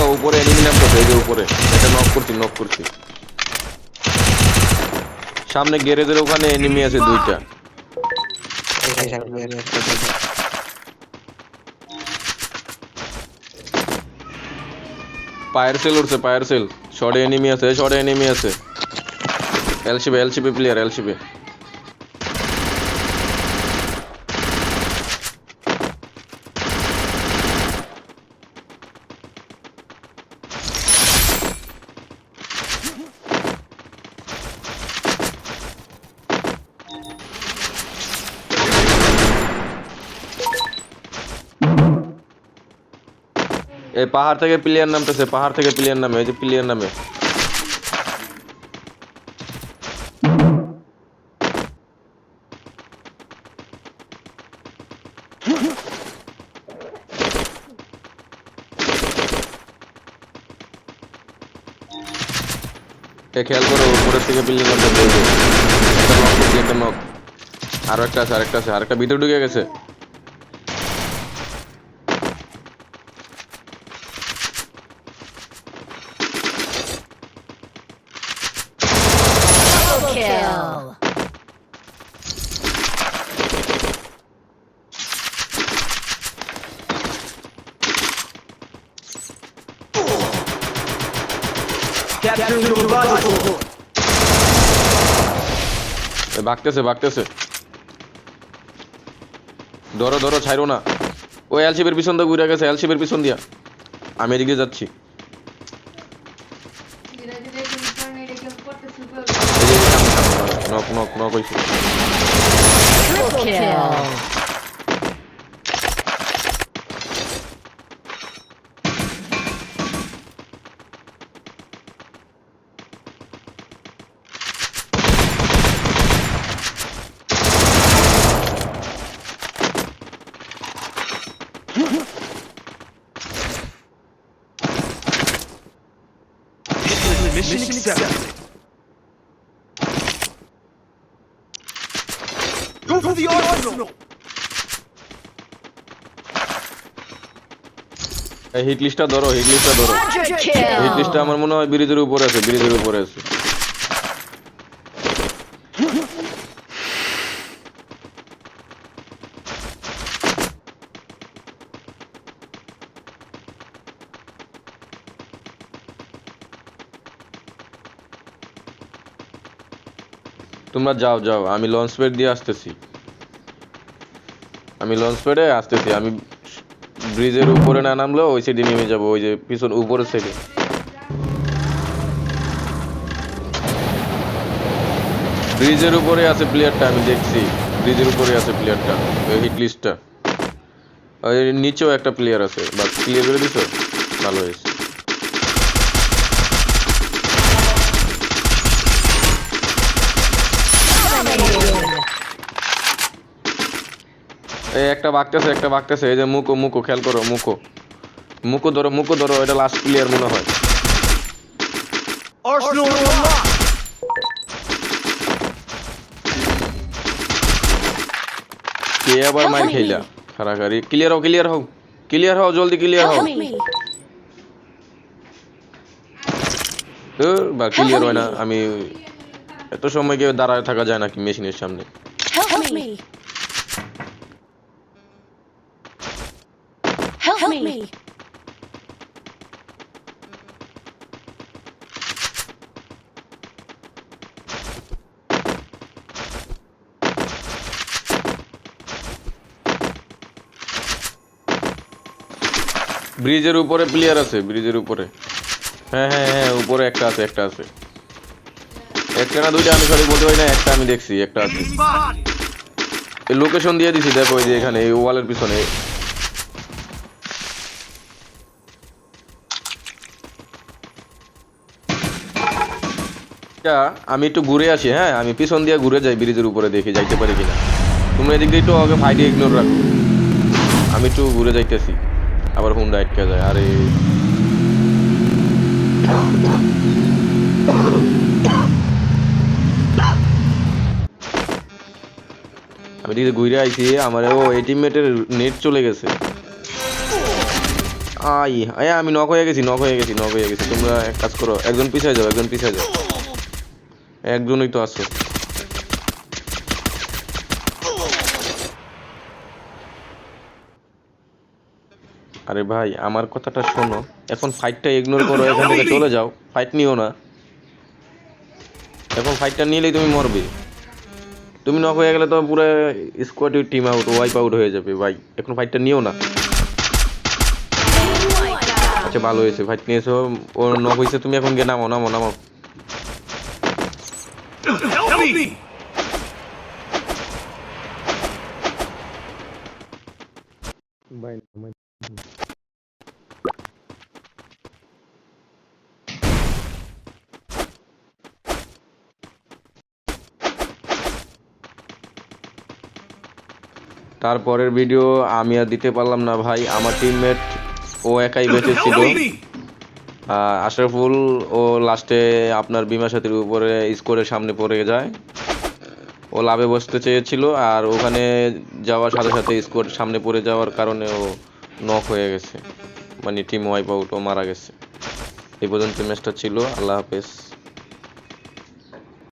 দেখো উপরে এনিমি যে উপরে। এটা নক করছি নক করছি। সামনে গ্যারেজের ওখানে এনিমি আছে দুইটা। পায়ের সেল উঠছে, পায়ের সেল শর্টে এনিমি আছে শর্টে এনিমি আছে। এলসিবি এলসিবি প্লেয়ার এলসিবি এই পাহাড় থেকে প্লেয়ার নামতেছে, পাহাড় থেকে প্লেয়ার নামে, এই যে প্লেয়ার নামে। খেয়াল করো, উপরের থেকে বিল্ডিং একটা নক। আরও একটা আছে, আরেকটা আছে, আরেকটা ভিতরে ঢুকে গেছে। বাগতেছে বাগতেছে ধরো ধরো ছাইরো না ও এলসিপের পিছন দিয়ে ঘুরে গেছে এলসিপের পিছন দিয়া আমি এদিকে যাচ্ছি ধীরে ধীরে কিন্তু এদিকে করতে শুরু করবে এই যে সামনে, সামনে, নক নক নক হইছে Kill. Mission accepted. Go for the arsenal. এই হিট লিস্টটা ধরো Hit list, ধরো Quadra হিট লিস্টটা kill. আমার মনে হয় ব্রিজের উপরে আছে ব্রিজের উপরে আছে তোমরা যাও যাও। আমি লঞ্চ প্যাড দিয়ে আসতেছি। আমি লঞ্চ প্যাডে আসতেছি। আমি ব্রিজের উপরে না নামলেও ওই সাইডে নেমে যাব। ওই যে পিছন উপরের সাইডে ব্রিজের উপরে আছে প্লেয়ারটা আমি দেখছি। ব্রিজের উপরে আছে প্লেয়ারটা হিট লিস্টটা নিচেও একটা প্লেয়ার আছে। বাস ক্লিয়ার করে দিছো? ভালো হয়েছে। এই একটা বাগতেছে একটা বাগতেছে এই যে মুকো মুকো খেয়াল করো মুকো। মুকো ধরো মুকো ধরো এটা লাস্ট প্লেয়ার মনে হয়. কে আবার মার খেলা খারাখারি ক্লিয়ার হও ক্লিয়ার হও। ক্লিয়ার হও জলদি ক্লিয়ার হও. বা ক্লিয়ার হয় না আমি এত সময় কেউ দাঁড়ায় থাকা যায় নাকি মেশিনের সামনে? Help. Help me. ব্রিজের উপরে প্লেয়ার আছে ব্রিজের উপরে। হ্যাঁ হ্যাঁ হ্যাঁ উপরে একটা আছে একটা আছে। একটা না দুইটা আমি সঠিক বলতে পারি না একটা আমি দেখছি একটা আছে। লোকেশন দিয়ে দিছি দেখো এই যে এখানে এই ওয়ালের পিছনে। আমি একটু ঘুরে আসি হ্যাঁ? আমি পিছন দিয়ে ঘুরে যাই, ব্রিজের উপরে দেখি, যাইতে পারি কিনা। তোমরা এদিক দিয়ে একটু আগে ফাইটে ইগনোর রাখো। আমি একটু ঘুরে যাইতেছি। আবার হুন্ডা আটকে যায়, আরে। আমি দিকে ঘুরে আইছি, আমার, ও, এই নেট চলে গেছে। আই আমি নক হয়ে গেছি নক হয়ে গেছি নক হয়ে গেছি। তোমরা এক কাজ করো, একজন পিছিয়ে যাও, একজন পিছিয়ে যাও। একজনই তো আছে। আরে ভাই, আমার কথাটা শোনো। এখন ফাইটটা ইগনোর করো, এখান থেকে চলে যাও। ফাইট নিও না। এখন ফাইটটা নিলেই তুমি মরবে। তুমি নক হয়ে গেলে তো পুরো squad team out wipe out হয়ে যাবে, ভাই। এখন ফাইটটা নিও না। আচ্ছা ভালো হয়েছে। ফাইট নিয়েছো, ও নক হয়েছে, তুমি এখন গিয়ে নামো নামো নামো Help me! তারপরের ভিডিও আমি আর দিতে পারলাম না ভাই। আমার টিমমেট ও একাই বেঁচে ছিল Help me! আহ, আশরাফুল ও লাস্টে আপনার বিমা সাথীর উপরে স্কোরের সামনে পড়ে যায়। ও লাভে বসতে চেয়েছিল আর ওখানে যাওয়ার সাথে সাথে স্কোর সামনে পড়ে যাওয়ার কারণে ও নক হয়ে গেছে। মানে টিম ওয়াইপ আউট ও মারা গেছে। এই পর্যন্ত ম্যাচটা ছিল। আল্লাহ হাফেজ।